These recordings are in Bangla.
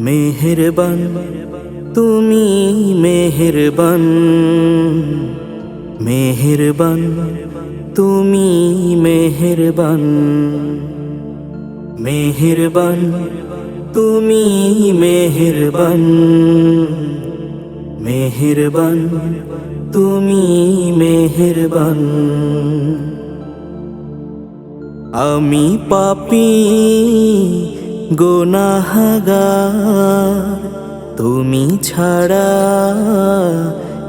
মেহেরবান তুমি মেহেরবান। মেহেরবান তুমি মেহেরবান। মেহেরবান তুমি মেহেরবান। মেহেরবান তুমি মেহেরবান। আমি পাপি গোনাহাগার, তুমি ছাড়া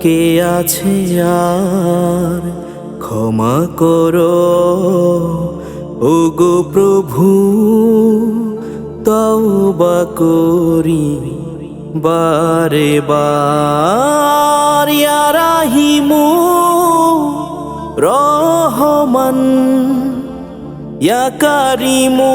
কে আছে আর ক্ষমা করো ও গো প্রভু, তওবা করি বারে বার। রাহিমু রহমান, ইয়া কারিমু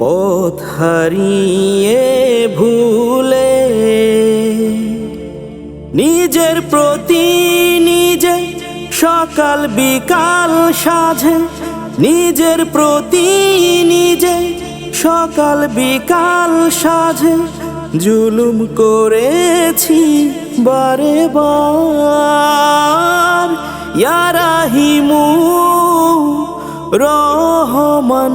পথ হারিয়ে ভুলে নিজের প্রতি নিজে সকাল বিকাল সাঝে নিজের প্রতি নিজে সকাল বিকাল সাঝে জুলুম করেছি বারে বার। রহমান।